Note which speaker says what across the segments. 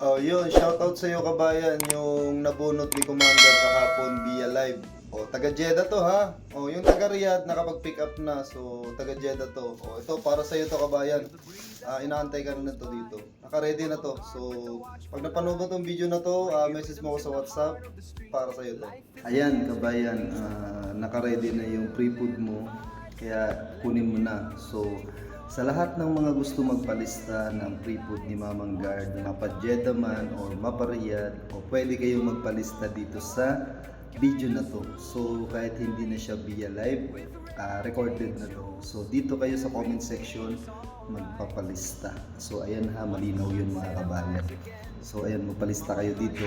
Speaker 1: Oh, yun. Shoutout sa iyo kabayan yung nabunot ni Commander kahapon via live. Oh, taga Jeddah to ha. Oh, yung taga Riyadh nakapag-pick up na. So, taga Jeddah to. Oh, ito para sa iyo to kabayan. Ah, inaantay ka na to dito. Naka-ready na to. So, pag napanood mo tong video na to, ah, message mo ko sa WhatsApp para sa iyo to. Ayan kabayan, ah, naka-ready na yung pre-food mo. Kaya kunin mo na. So, sa lahat ng mga gusto magpalista ng pre-food ni Mamang Guard, mapa Jeddah man or mapa Riyadh, o pwede kayong magpalista dito sa video na to. So kahit hindi na siya via live, ah, recorded na to. So dito kayo sa comment section magpapalista. So ayan ha, malinaw yun mga kabayan. So ayan, magpalista kayo dito.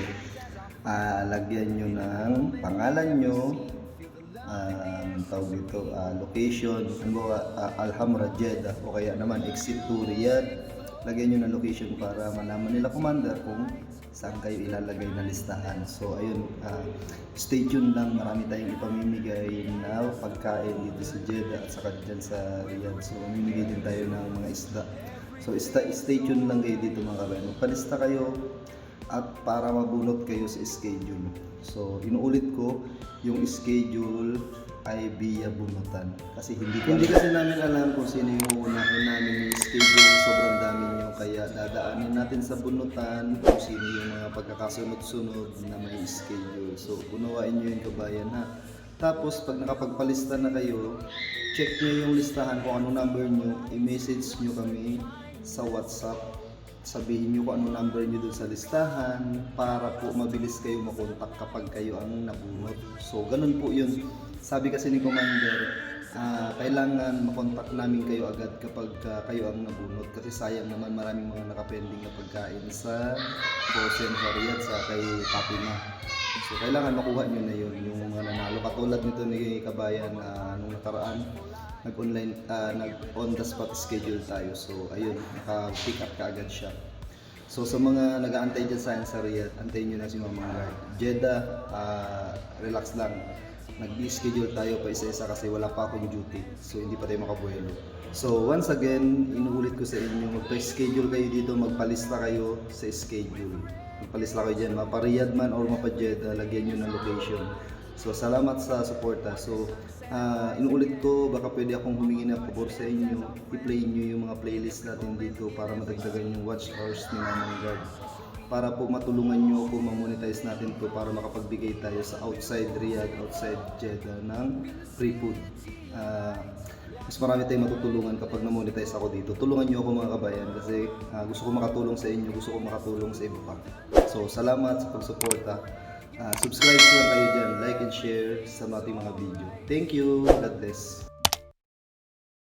Speaker 1: Ah, lagyan nyo ng pangalan nyo, um, tawag dito, ah, location, halimbawa uh, Alhamra Jeddah o kaya naman exit to Riyadh. Lagyan nyo ng location para malaman nila commander kung saan kayo ilalagay na listahan. So ayun, ah, stay tuned lang. Marami tayong ipamimigay na pagkain dito sa Jeddah at saka dyan sa Riyadh. So mamimigay din tayo ng mga isda. So stay, stay tuned lang kayo dito mga kabayan. Magpalista kayo at para mabunot kayo sa schedule. So, inuulit ko, yung schedule ay via bunutan. Kasi hindi ko hindi kasi namin alam kung sino yung uunahin namin yung schedule. Sobrang dami nyo. Kaya dadaanin natin sa bunutan kung sino yung mga pagkakasunod-sunod na may schedule. So, unawain nyo yung kabayan ha. Tapos, pag nakapagpalista na kayo, check nyo yung listahan kung anong number nyo, i-message nyo kami sa WhatsApp sabihin nyo kung anong number nyo dun sa listahan para po mabilis kayo makontak kapag kayo ang nabunot. So, ganun po yun. Sabi kasi ni Commander, ah, kailangan makontak namin kayo agad kapag ah, kayo ang nabunot kasi sayang naman maraming mga nakapending na pagkain sa sa Riyadh sa kay Papima. So, kailangan makuha nyo na yun, yung mga nanalo. Katulad nito ni Kabayan na nung nakaraan, nag-online, ah, nag-on the spot schedule tayo. So, ayun, naka-pick up ka agad siya. So, sa mga nag-aantay dyan sa sa Riyadh, antayin nyo na si Mamang Guard. Jeddah, ah, relax lang. Nag-schedule tayo pa isa-isa kasi wala pa akong duty. So, hindi pa tayo makabuelo. So, once again, inuulit ko sa inyo, magpa-schedule kayo dito, magpalista kayo sa schedule. Magpalista kayo dyan, mapa Riyadh man or mapa Jeddah, lagyan nyo ng location. So, salamat sa suporta. So, ah, inuulit ko, baka pwede akong humingi ng pabor sa inyo. I-play nyo yung mga playlist natin dito para madagdagan yung watch hours ni Mamang Guard. Para po matulungan nyo ako ma-monetize natin to para makapagbigay tayo sa outside Riyadh, outside Jeddah ng free food. Ah, mas marami tayong matutulungan kapag na-monetize ako dito. Tulungan nyo ako mga kabayan kasi ah, gusto ko makatulong sa inyo, gusto ko makatulong sa iba pa. So, salamat sa pagsuporta. Ah, subscribe lang kayo dyan, like and share sa ating mga video. Thank you. God bless.